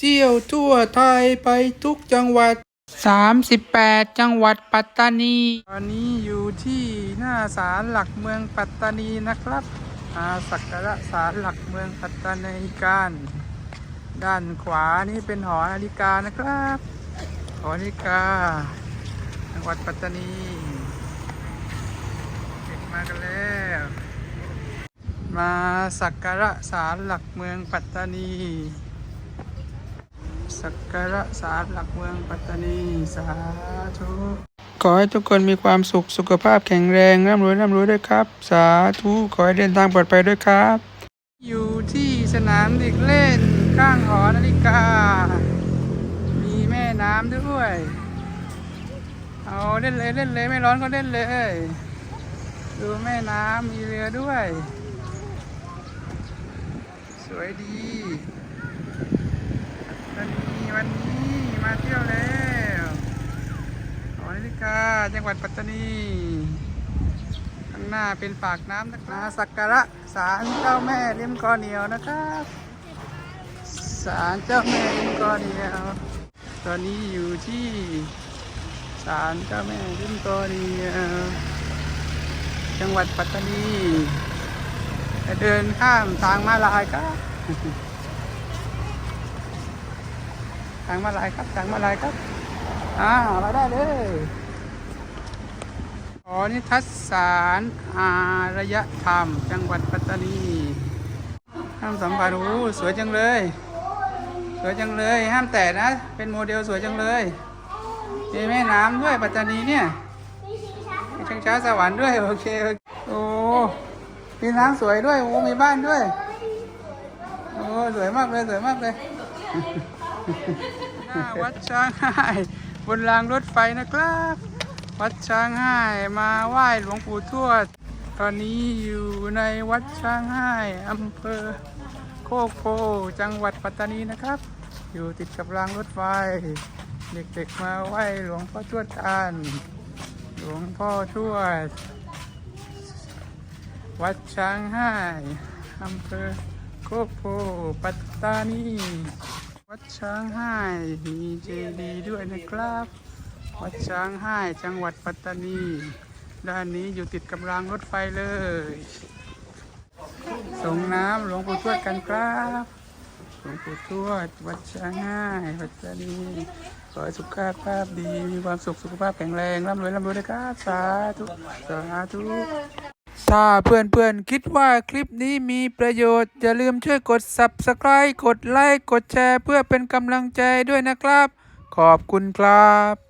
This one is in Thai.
เที่ยวทั่วไทยไปทุกจังหวัด 38 จังหวัดปัตตานี ตอนนี้อยู่ที่หน้าศาลหลักเมืองปัตตานีนะครับ อาสักการะศาลหลักเมืองปัตตานีกัน ด้านขวานี่เป็นหอนาฬิกานะครับ หอนาฬิกา จังหวัดปัตตานีเด็กมากันแล้ว มาสักการะศาลหลักเมืองปัตตานี สักการะศาลหลักเมืองปัตตานี สาธุ ขอให้ทุกคนมีความสุขสุขภาพแข็งแรงร่ำรวยร่ำรวยด้วยครับ สาธุ ขอให้เดินทางปลอดภัยด้วยครับ อยู่ที่สนามเด็กเล่นข้างหอนาฬิกา มีแม่น้ำด้วย เอาเล่นเลยเล่นเลยไม่ร้อนก็เล่นเลย ดูแม่น้ำมีเรือด้วย สวยดีวันนี้วันนี้มาเที่ยวแล้ว หอนาฬิกาจังหวัดปัตตานีข้างหน้าเป็นปากน้ำนะครับมาสักการะศาลเจ้าแม่ริมกอเหนียวนะครับศาลเจ้าแม่ริมกอเหนียว ตอนนี้อยู่ที่ศาลเจ้าแม่ริมกอเหนียวจังหวัดปัตตานีจะเดินข้ามทางมาลายครับทางมาลายครับทางมาลายครับ อ่ามาได้เลย ขอนิทัศสารอารยธรรม จังหวัดปัตตานีห้ามสัมผัสโอ้สวยจังเลย สวยจังเลย ห้ามแตะนะ เป็นโมเดลสวยจังเลยมีแม่น้ำด้วยปัตตานีเนี่ยมีชิงช้าสวรรค์ด้วยโอเคโอเคโอ้มีน้ำสวยด้วยโอ้มีบ้านด้วยโอ้สวยมากเลยสวยมากเลยหน้าวัดช้างไห้บนรางรถไฟนะครับ วัดช้างไห้มาไหว้หลวงปู่ทวด ตอนนี้อยู่ในวัดช้างไห้อำเภอโคกโพจังหวัดปัตตานีนะครับ อยู่ติดกับรางรถไฟ เด็กๆมาไหว้หลวงพ่อทวดกันหลวงพ่อทวด วัดช้างไห้อำเภอโคกโพปัตตานี วัดช้างไห้มีเจดีย์ด้วยนะครับ วัดช้างไห้จังหวัดปัตตานี ด้านนี้อยู่ติดกับรางรถไฟเลย ส่งน้ำหลวงปู่ทวดกันครับหลวงปู่ทวดวัดช้างง่าปัตตานีขอให้สุขภาพดีมีความสุขสุขภาพแข็งแรงร่ำรวยร่ำรวยด้วยครับสาธุสาธุถ้าเพื่อนเพื่อนๆ คิดว่าคลิปนี้มีประโยชน์ อย่าลืมช่วยกด subscribe กดไลค์ กดแชร์ เพื่อเป็นกำลังใจด้วยนะครับ ขอบคุณครับ